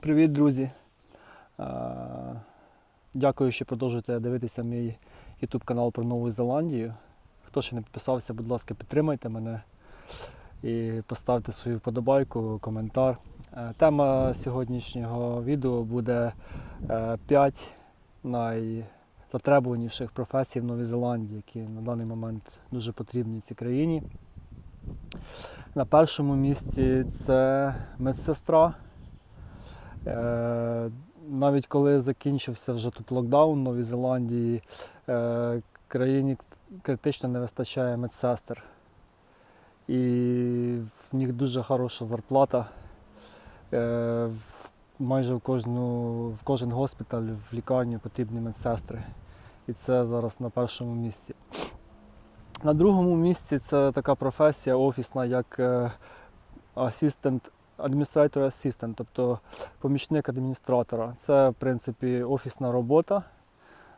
Привіт, друзі! Е, Дякую, що продовжуєте дивитися мій YouTube канал про Нову Зеландію. Хто ще не підписався, будь ласка, підтримайте мене і поставте свою вподобайку, коментар. Е, Тема сьогоднішнього відео буде 5 найзатребуваніших професій в Новій Зеландії, які на даний момент дуже потрібні цій країні. На першому місці це медсестра. Е, Навіть коли закінчився вже тут локдаун в Новій Зеландії, е, країні критично не вистачає медсестер. І в них дуже хороша зарплата. Е, Майже в, кожну, в кожен госпіталь, в лікарню потрібні медсестри. І це зараз на першому місці. На другому місці це така професія офісна, як асистент, адміністратор асистент, тобто помічник адміністратора. Це, в принципі, офісна робота,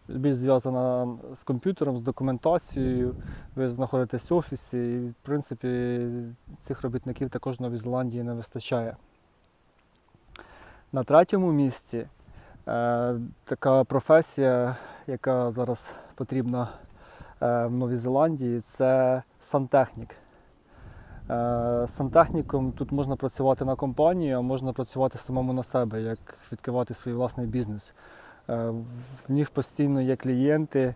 більш зв'язана з комп'ютером, з документацією. Ви знаходитесь в офісі, і, в принципі, цих робітників також в Новій Зеландії не вистачає. На третьому місці е, така професія, яка зараз потрібна е, в Новій Зеландії, це сантехнік. Е, Сантехніком тут можна працювати на компанію, а можна працювати самому на себе, як відкривати свій власний бізнес. Е, В них постійно є клієнти,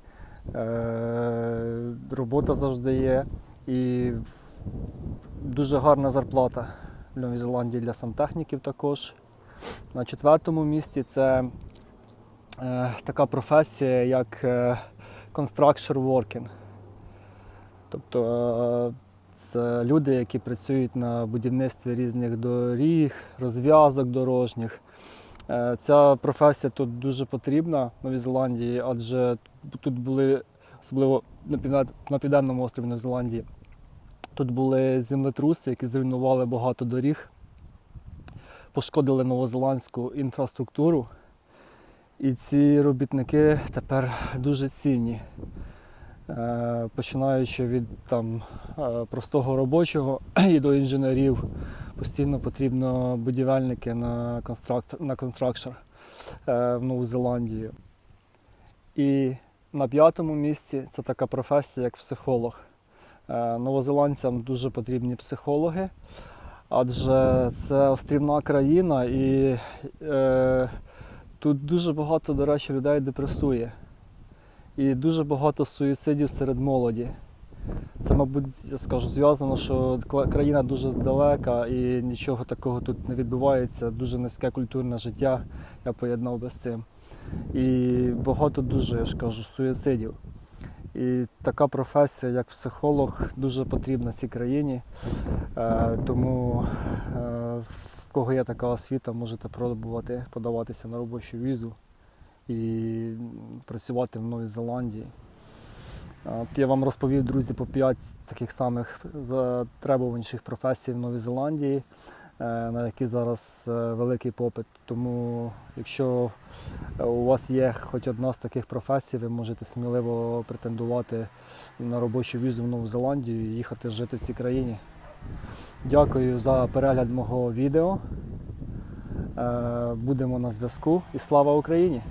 е, робота завжди є і дуже гарна зарплата в Новій Зеландії для сантехніків також. На четвертому місці це така професія, як construction working. Тобто це люди, які працюють на будівництві різних доріг, розв'язок дорожніх. Е, Ця професія тут дуже потрібна в Новій Зеландії, адже тут були, особливо на півден- на південному острові Нової Зеландії, тут були землетруси, які зруйнували багато доріг, пошкодили новозеландську інфраструктуру. І ці робітники тепер дуже цінні. Е, починаючи від там, е, простого робочого і до інженерів. Постійно потрібно будівельники на констракт, на констракшер е, в Нову Зеландію. І на п'ятому місці це така професія, як психолог. Е, Новозеландцям дуже потрібні психологи, адже це острівна країна і е, тут дуже багато, до речі, людей депресує і дуже багато суїцидів серед молоді. Це, мабуть, я скажу, зв'язано, що країна дуже далека і нічого такого тут не відбувається. Дуже низьке культурне життя, я поєднав би з цим. І багато дуже, я ж кажу, суїцидів. І така професія, як психолог, дуже потрібна цій країні. Е, тому е, в кого є така освіта, можете пробувати подаватися на робочу візу і працювати в Новій Зеландії. От я вам розповів, друзі, по 5 таких самих затребуваніших професій в Новій Зеландії, е, на які зараз е, великий попит. Тому, якщо у вас є хоч одна з таких професій, ви можете сміливо претендувати на робочу візу в Нову Зеландію і їхати жити в цій країні. Дякую за перегляд мого відео. Е, Будемо на зв'язку і слава Україні!